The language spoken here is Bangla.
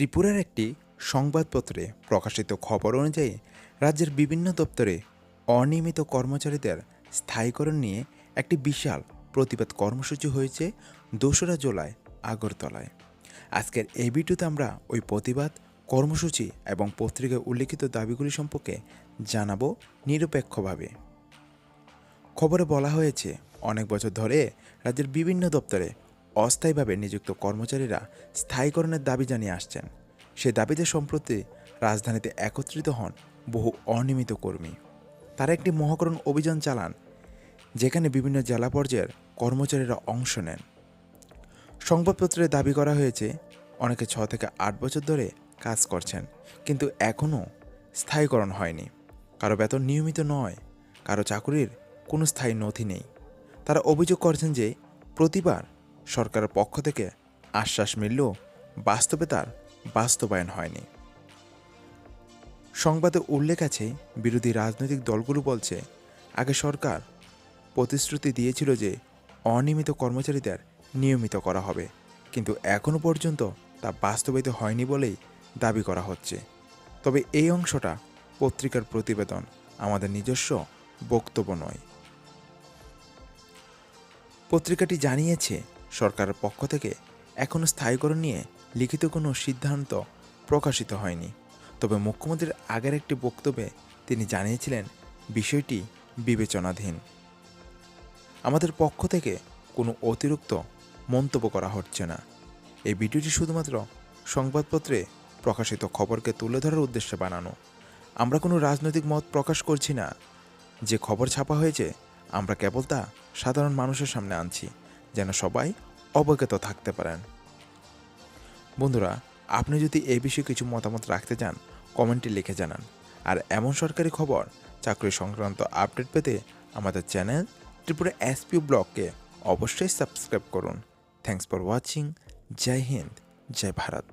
ত্রিপুরার একটি সংবাদপত্রে প্রকাশিত খবর অনুযায়ী, রাজ্যের বিভিন্ন দপ্তরে অনিয়মিত কর্মচারীদের স্থায়ীকরণ নিয়ে একটি বিশাল প্রতিবাদ কর্মসূচি হয়েছে দোসরা জুলাই, আগরতলায়। আজকের এই ভিডিওতে আমরা ওই প্রতিবাদ, কর্মসূচি এবং পত্রিকায় উল্লেখিত দাবিগুলি সম্পর্কে জানাব নিরপেক্ষভাবে। খবরে বলা হয়েছে, অনেক বছর ধরে রাজ্যের বিভিন্ন দপ্তরে অস্থায়ীভাবে নিযুক্ত কর্মচারীরা স্থায়ীকরণের দাবি জানিয়ে আসছেন। সে দাবিতে সম্প্রতি রাজধানীতে একত্রিত হন বহু অনিয়মিত কর্মী। তারা একটি মহাকরণ অভিযান চালান, যেখানে বিভিন্ন জেলা পর্যায়ের কর্মচারীরা অংশ নেন। সংবাদপত্রে দাবি করা হয়েছে, অনেকে ছ থেকে আট বছর ধরে কাজ করছেন, কিন্তু এখনও স্থায়ীকরণ হয়নি। কারও বেতন নিয়মিত নয়, কারও চাকুরির কোনো স্থায়ী নথি নেই। তারা অভিযোগ করছেন যে প্রতিবার সরকারের পক্ষ থেকে আশ্বাস মিললেও বাস্তবে তার বাস্তবায়ন হয়নি। সংবাদে উল্লেখ আছে, বিরোধী রাজনৈতিক দলগুলো বলছে, আগে সরকার প্রতিশ্রুতি দিয়েছিল যে অনিয়মিত কর্মচারীদের নিয়মিত করা হবে, কিন্তু এখনও পর্যন্ত তা বাস্তবায়িত হয়নি বলেই দাবি করা হচ্ছে। তবে এই অংশটা পত্রিকার প্রতিবেদন, আমাদের নিজস্ব বক্তব্য নয়। পত্রিকাটি জানিয়েছে সরকারের পক্ষ থেকে এখনও স্থায়ীকরণ নিয়ে লিখিত কোনো সিদ্ধান্ত প্রকাশিত হয়নি। তবে মুখ্যমন্ত্রীর আগের একটি বক্তব্যে তিনি জানিয়েছিলেন, বিষয়টি বিবেচনাধীন। আমাদের পক্ষ থেকে কোনো অতিরিক্ত মন্তব্য করা হচ্ছে না। এই ভিডিওটি শুধুমাত্র সংবাদপত্রে প্রকাশিত খবরকে তুলে ধরার উদ্দেশ্যে বানানো। আমরা কোনো রাজনৈতিক মত প্রকাশ করছি না। যে খবর ছাপা হয়েছে, আমরা কেবল তা সাধারণ মানুষের সামনে আনছি। যেন সবাই অবগত থাকতে পারেন। বন্ধুরা, আপনি যদি এ বিষয়ে কিছু মতামত রাখতে চান, কমেন্টে লিখে জানান। আর এমন সরকারি খবর, চাকরি সংক্রান্ত আপডেট পেতে আমাদের চ্যানেল ত্রিপুরা এসপিও ব্লগকে অবশ্যই সাবস্ক্রাইব করুন। থ্যাংকস ফর ওয়াচিং জয় হিন্দ জয় ভারত